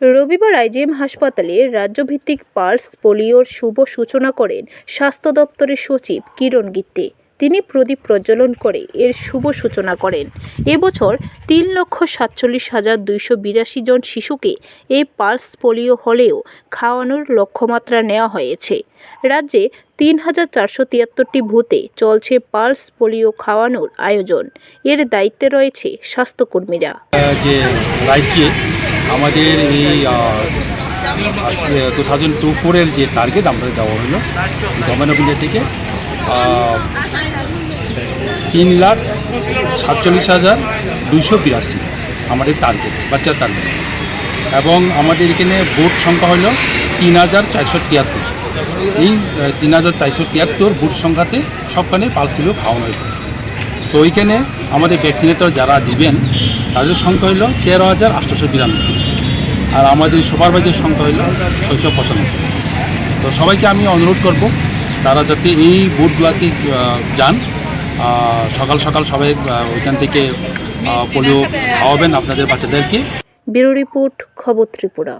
রবিবার আইজিএম হাসপাতালে রাজ্যভিত্তিক পালস পোলিওর শুভ সূচনা করেন স্বাস্থ্য দপ্তরের সচিব কিরণ গিত্তে। তিনি প্রদীপ প্রজ্বলন করে এর শুভ সূচনা করেন। এবছর তিন লক্ষ সাতচল্লিশ হাজার দুইশো বিরাশি জন শিশুকে এই পালস পোলিও হলেও খাওয়ানোর লক্ষ্যমাত্রা নেওয়া হয়েছে। রাজ্যে তিন হাজার চারশো তিয়াত্তরটি ভূতে চলছে পালস পোলিও খাওয়ানোর আয়োজন। এর দায়িত্বে রয়েছে স্বাস্থ্যকর্মীরা। আমাদের এই টু থাউজেন্ড টু ফোরের যে টার্গেট আমাদের দেওয়া হলো গভর্নমেন্ট অফ ইন্ডিয়া থেকে তিন লাখ সাতচল্লিশ হাজার দুইশো বিরাশি আমাদের টার্গেট বাচ্চার টার্গেট এবং আমাদের এখানে ভোট সংখ্যা হলো তিন হাজার চারশো তিয়াত্তর। এই তিন হাজার চারশো তিয়াত্তর ভোট সংখ্যাতে সবখানে পালসগুলো খাওয়ানো হয়েছে। তো ওইখানে আমাদের ভ্যাকসিনেটর যারা দিবেন, তাদের সংখ্যা হলো তেরো হাজার আটশোশো বিরানব্বই। আর আমাদের সুপারভাইজার সংখ্যা হলো ছয়শো পঁচানব্বই। তো সবাইকে আমি অনুরোধ করব, তারা যাতে এই বুথগুলাতে যান। সকাল সকাল সবাই ওইখান থেকে পোলিও খাওয়াবেন আপনাদের বাচ্চাদেরকে। ব্যুরো রিপোর্ট, খবর ত্রিপুরা।